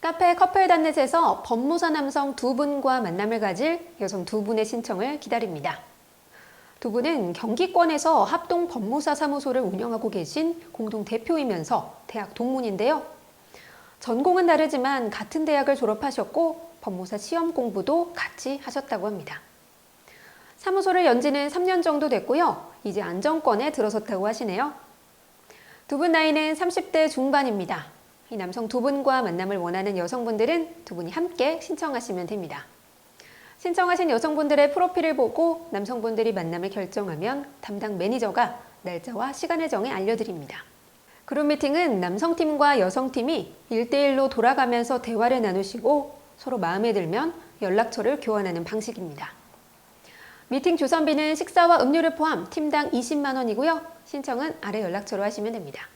카페 커플 단넷에서 법무사 남성 두 분과 만남을 가질 여성 두 분의 신청을 기다립니다. 두 분은 경기권에서 합동 법무사 사무소를 운영하고 계신 공동 대표이면서 대학 동문인데요. 전공은 다르지만 같은 대학을 졸업하셨고 법무사 시험 공부도 같이 하셨다고 합니다. 사무소를 연 지는 3년 정도 됐고요. 이제 안정권에 들어섰다고 하시네요. 두 분 나이는 30대 중반입니다. 이 남성 두 분과 만남을 원하는 여성분들은 두 분이 함께 신청하시면 됩니다. 신청하신 여성분들의 프로필을 보고 남성분들이 만남을 결정하면 담당 매니저가 날짜와 시간을 정해 알려드립니다. 그룹 미팅은 남성팀과 여성팀이 1대1로 돌아가면서 대화를 나누시고 서로 마음에 들면 연락처를 교환하는 방식입니다. 미팅 조선비는 식사와 음료를 포함 팀당 20만 원이고요. 신청은 아래 연락처로 하시면 됩니다.